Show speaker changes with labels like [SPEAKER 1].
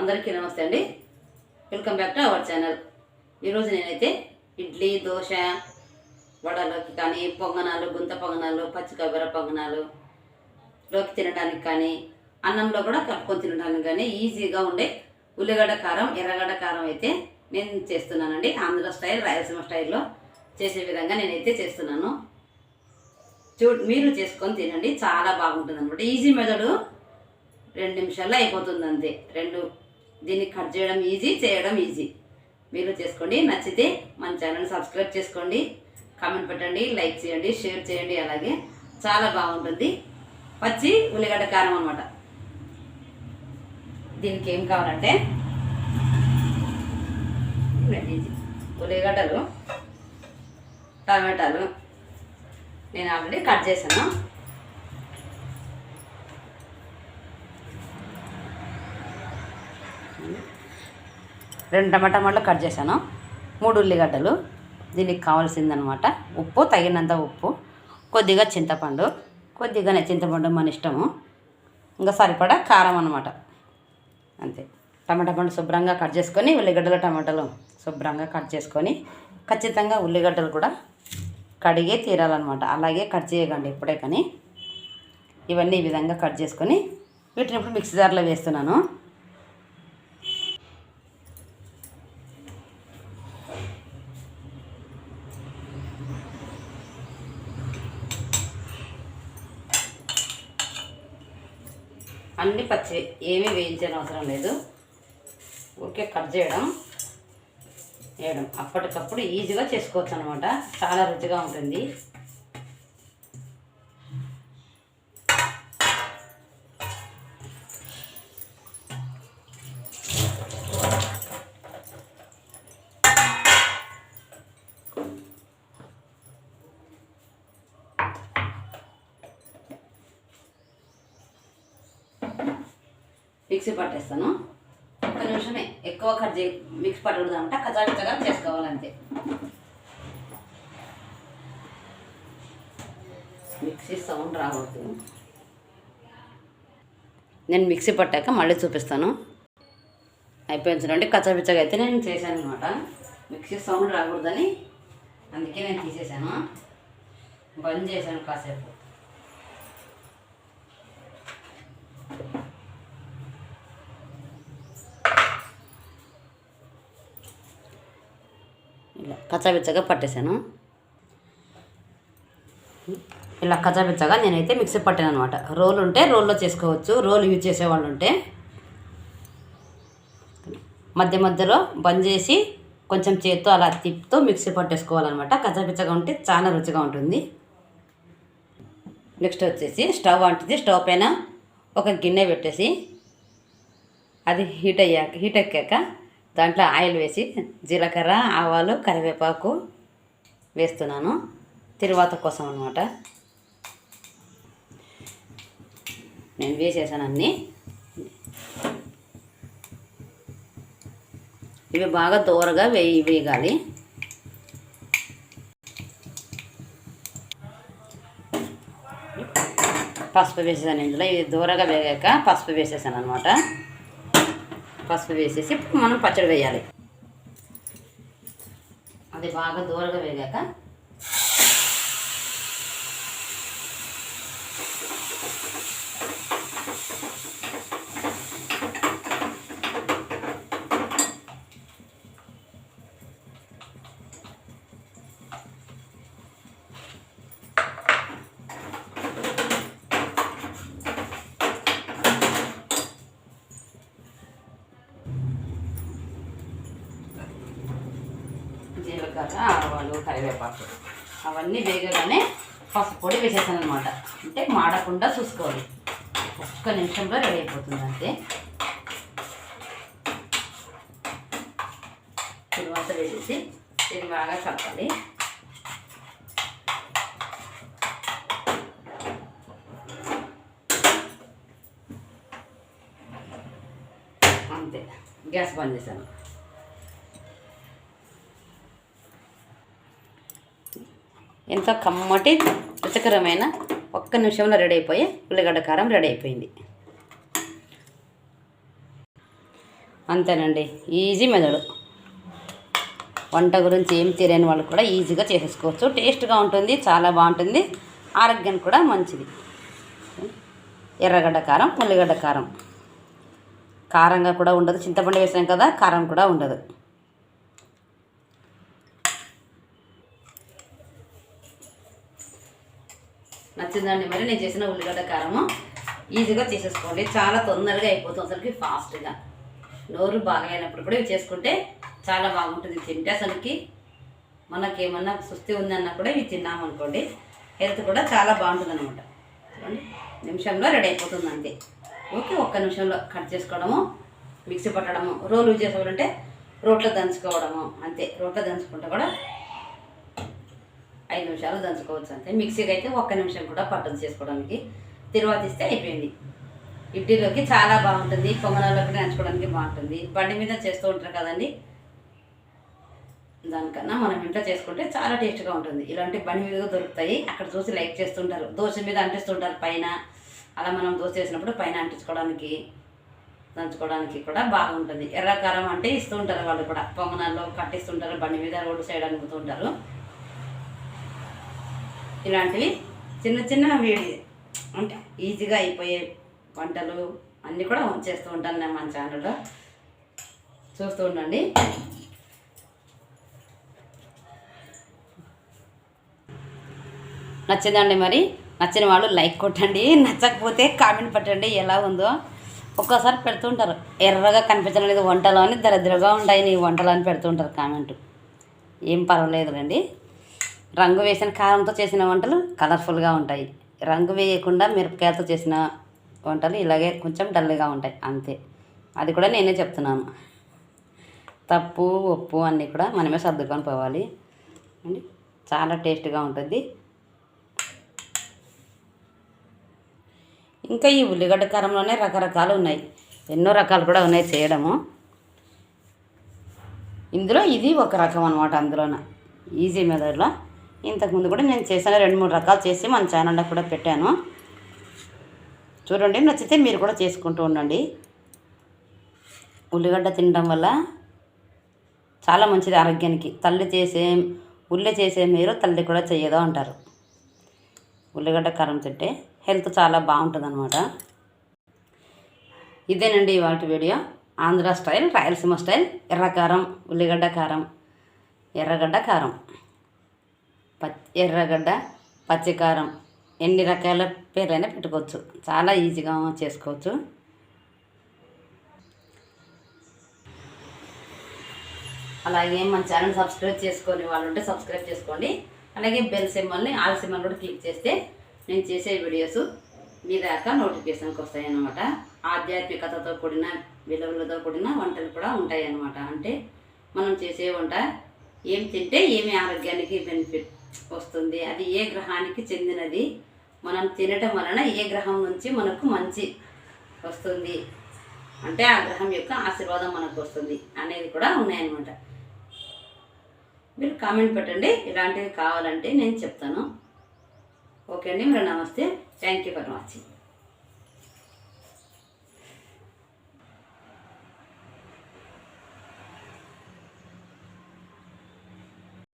[SPEAKER 1] అందరికీ నమస్తే అండి. Welcome back to our channel ఈరోజు నేనైతే ఇడ్లీ దోశ వడలోకి కానీ పొంగనాలు గుంత పొంగనాలు పచ్చి కొబ్బరి పొంగనాలు లోకి తినడానికి కానీ అన్నంలో కూడా కలుపుకొని తినడానికి కానీ ఈజీగా ఉండే ఉల్లిగడ్డ కారం ఎర్రగడ్డ కారం అయితే నేను చేస్తున్నానండి. ఆంధ్ర స్టైల్ రాయలసీమ స్టైల్లో చేసే విధంగా నేనైతే చేస్తున్నాను. చూ మీరు చేసుకొని తినండి. చాలా బాగుంటుంది అనమాట ఈజీ మెథడు రెండు నిమిషాల్లో అయిపోతుంది అంతే రెండు దీన్ని కట్ చేయడం ఈజీ చేయడం ఈజీ మీరు చేసుకోండి నచ్చితే మన ఛానల్ సబ్స్క్రైబ్ చేసుకోండి కామెంట్ పెట్టండి లైక్ చేయండి షేర్ చేయండి అలాగే చాలా బాగుంటుంది. పచ్చి ఉల్లిగడ్డ కారం అనమాట దీనికి ఏం కావాలంటే ఉల్లిగడ్డలు టమాటాలు నేను ఆల్రెడీ కట్ చేశాను. రెండు టమాటా టమాటాలు కట్ చేశాను. మూడు ఉల్లిగడ్డలు. దీనికి కావాల్సిందనమాట ఉప్పు తగినంత ఉప్పు కొద్దిగా చింతపండు. కొద్దిగానే చింతపండు మన ఇష్టము. ఇంకా సరిపడా కారం అనమాట అంతే. టమాటా పండు శుభ్రంగా కట్ చేసుకొని ఉల్లిగడ్డలు టమాటాలు శుభ్రంగా కట్ చేసుకొని ఖచ్చితంగా ఉల్లిగడ్డలు కూడా కడిగే తీరాలన్నమాట. అలాగే కట్ చేయకండి ఇప్పుడే కానీ. ఇవన్నీ ఈ విధంగా కట్ చేసుకొని వీటిని ఇప్పుడు మిక్సీ జార్లో వేస్తున్నాను. అన్ని పచ్చి ఏమీ వేయించని అవసరం లేదు. ఊరికే కట్ చేయడం వేయడం. అప్పటికప్పుడు ఈజీగా చేసుకోవచ్చు అనమాట చాలా రుచిగా ఉంటుంది. మిక్సీ పట్టేస్తాను. ఒక్క నిమిషమే ఎక్కువ కట్ చే మిక్సీ పట్టకూడదంట అంటే కచాకచగా చేసుకోవాలంతే. మిక్సీ సౌండ్ రాకూడదు నేను మిక్సీ పట్టాక మళ్ళీ చూపిస్తాను. అయిపోయింది చూడండి కచ్చాపిచ్చగా అయితే నేను చేశాను అనమాట మిక్సీ సౌండ్ రాకూడదని అందుకే నేను తీసేసాను బంద్ చేశాను కాసేపు. ఇలా కచ్చాబిచ్చగా పట్టేశాను ఇలా కచ్చాబిచ్చగా నేనైతే మిక్సీ పట్టాను అనమాట రోల్ ఉంటే రోల్లో చేసుకోవచ్చు రోల్ యూజ్ చేసేవాళ్ళు ఉంటే. మధ్య మధ్యలో బంద్ చేసి కొంచెం చేత్తో అలా తిప్పుతూ మిక్సీ పట్టేసుకోవాలన్నమాట. కచ్చాబిచ్చగా ఉంటే చాలా రుచిగా ఉంటుంది. నెక్స్ట్ వచ్చేసి స్టవ్ వంటిది స్టవ్ పైన ఒక గిన్నె పెట్టేసి అది హీట్ అయ్యాక హీట్ ఎక్కాక దాంట్లో ఆయిల్ వేసి జీలకర్ర ఆవాలు కరివేపాకు వేస్తున్నాను. తిరువాత కోసం అనమాట నేను వేసేసాను అన్నీ. ఇవి బాగా దూరగా వేయి వేయగాలి పసుపు వేసేసాను ఇందులో. ఇది దూరగా వేగాక పసుపు వేసేసాను అనమాట పసుపు వేసేసి ఇప్పుడు మనం పచ్చడి వేయాలి. అది బాగా దూరగా వేగాక జీలకర్ర ఆవాలు కరివేపాకు. అవన్నీ వేగగానే పసుపు పొడి వేసేసాను అనమాట అంటే మాడకుండా చూసుకోవాలి. ఒక్క నిమిషంలో రెడీ అయిపోతుంది అంతే. తర్వాత వేసేసి దీన్ని బాగా కలపాలి. అంతే. గ్యాస్ బంద్ చేశాను. ఎంతో కమ్మటి రుచికరమైన ఒక్క నిమిషంలో రెడీ అయిపోయి ఉల్లిగడ్డ కారం రెడీ అయిపోయింది. అంతేనండి ఈజీ మెదడు. వంట గురించి ఏం తెలియని వాళ్ళు కూడా ఈజీగా చేసేసుకోవచ్చు టేస్ట్గా ఉంటుంది చాలా బాగుంటుంది ఆరోగ్యానికి కూడా మంచిది. ఎర్రగడ్డ కారం ఉల్లిగడ్డ కారం. కారంగా కూడా ఉండదు చింతపండు వేసాం కదా కారం కూడా ఉండదు. నచ్చిందండి మరి నేను చేసిన ఉల్లిగడ్డ కారము. ఈజీగా చేసేసుకోండి. చాలా తొందరగా అయిపోతుంది అసలుకి ఫాస్ట్గా. నోరు బాగా అయినప్పుడు కూడా ఇవి చేసుకుంటే చాలా బాగుంటుంది తింటే. అసలుకి మనకేమన్నా సుస్థి ఉందన్నా కూడా ఇవి తిన్నామనుకోండి హెల్త్ కూడా చాలా బాగుంటుంది అనమాట చూడండి నిమిషంలో రెడీ అయిపోతుంది అంతే. ఓకే ఒక్క నిమిషంలో కట్ చేసుకోవడము మిక్సీ పట్టడము రోలు చేసుకోవాలంటే రోట్లో దంచుకోవడము అంతే. రోట్లో దంచుకుంటే కూడా ఐదు నిమిషాలు దంచుకోవచ్చు అంతే. మిక్సీకి అయితే ఒక్క నిమిషం కూడా పట్టదు చేసుకోవడానికి తిరువాత ఇస్తే అయిపోయింది. ఇడ్లీలోకి చాలా బాగుంటుంది. పొంగనాల్లోకి నంచుకోవడానికి బాగుంటుంది. బండి మీద చేస్తూ ఉంటారు కదండి. దానికన్నా మనం ఇంట్లో చేసుకుంటే చాలా టేస్ట్గా ఉంటుంది. ఇలాంటి బండి మీద దొరుకుతాయి. అక్కడ చూసి లైక్ చేస్తుంటారు. దోశ మీద అంటిస్తుంటారు పైన. అలా మనం దోశ చేసినప్పుడు పైన అంటించుకోవడానికి దంచుకోవడానికి కూడా బాగుంటుంది. ఎర్రకారం అంటే ఇస్తూ ఉంటారు వాళ్ళు కూడా. పొంగనాల్లో కట్టిస్తుంటారు. బండి మీద రోడ్డు సైడ్ అనుకుతుంటారు ఇలాంటివి చిన్న చిన్న వేడి అంటే ఈజీగా అయిపోయే వంటలు అన్నీ కూడా చేస్తూ ఉంటాను నేను మన ఛానల్లో. చూస్తూ ఉండండి. నచ్చిందండి మరి? నచ్చిన వాళ్ళు లైక్ కొట్టండి. నచ్చకపోతే కామెంట్ పెట్టండి. ఎలా ఉందో ఒక్కోసారి పెడుతుంటారు ఎర్రగా కనిపించడం లేదు. వంటలు అని దరిద్రగా ఉంటాయి. నీ వంటలు అని పెడుతుంటారు కామెంట్. ఏం పర్వాలేదు రండి. రంగు వేసిన కారంతో చేసిన వంటలు కలర్ఫుల్గా ఉంటాయి. రంగు వేయకుండా మిరపకాయలతో చేసిన వంటలు ఇలాగే కొంచెం డల్గా ఉంటాయి. అంతే. అది కూడా నేనే చెప్తున్నాను. తప్పు ఉప్పు అన్నీ కూడా మనమే సర్దుకొని పోవాలి. అండి? చాలా టేస్ట్గా ఉంటుంది. ఇంకా ఈ ఉల్లిగడ్డ కారంలోనే రకరకాలు ఉన్నాయి. ఎన్నో రకాలు కూడా ఉన్నాయి చేయడము. ఇందులో ఇది ఒక రకం అనమాట అందులోన. ఈజీ మెథడ్లో ఇంతకుముందు కూడా నేను చేశాను రెండు మూడు రకాలు చేసి మన ఛానల్లో కూడా పెట్టాను. చూడండి నచ్చితే మీరు కూడా చేసుకుంటూ ఉండండి. ఉల్లిగడ్డ తినడం వల్ల చాలా మంచిది ఆరోగ్యానికి. తల్లి చేసే ఉల్లి చేసే మీరు తల్లి కూడా చేయదు అంటారు. ఉల్లిగడ్డ కారం తింటే హెల్త్ చాలా బాగుంటుంది అనమాట ఇదేనండి ఇవాళ video. Andhra style Rayalaseema style ఎర్రకారం ఉల్లిగడ్డ కారం ఎర్రగడ్డ కారం. ఎర్రగడ్డ పచ్చికారం ఎన్ని రకాల పేర్లైనా పెట్టుకోవచ్చు. చాలా ఈజీగా చేసుకోవచ్చు. అలాగే మన ఛానల్ సబ్స్క్రైబ్ చేసుకొని వాళ్ళు ఉంటే సబ్స్క్రైబ్ చేసుకోండి. అలాగే బెల్ సింబల్ని ఆల్ సింబల్ కూడా క్లిక్ చేస్తే నేను చేసే వీడియోస్ మీ దాకా నోటిఫికేషన్కి వస్తాయన్నమాట. ఆధ్యాత్మికతతో కూడిన విలువలతో కూడిన వంటలు కూడా ఉంటాయి అన్నమాట అంటే మనం చేసే వంట ఏం తింటే ఏమి ఆరోగ్యానికి బెనిఫిట్ వస్తుంది. అది ఏ గ్రహానికి చెందినది? మనం తినటం వలన ఏ గ్రహం నుంచి మనకు మంచి వస్తుంది? అంటే ఆ గ్రహం యొక్క ఆశీర్వాదం మనకు వస్తుంది అనేది కూడా ఉన్నాయన్నమాట. మీరు కామెంట్ పెట్టండి. ఇలాంటివి కావాలంటే నేను చెప్తాను. ఓకే అండి. మరి నమస్తే. Thank you for watching.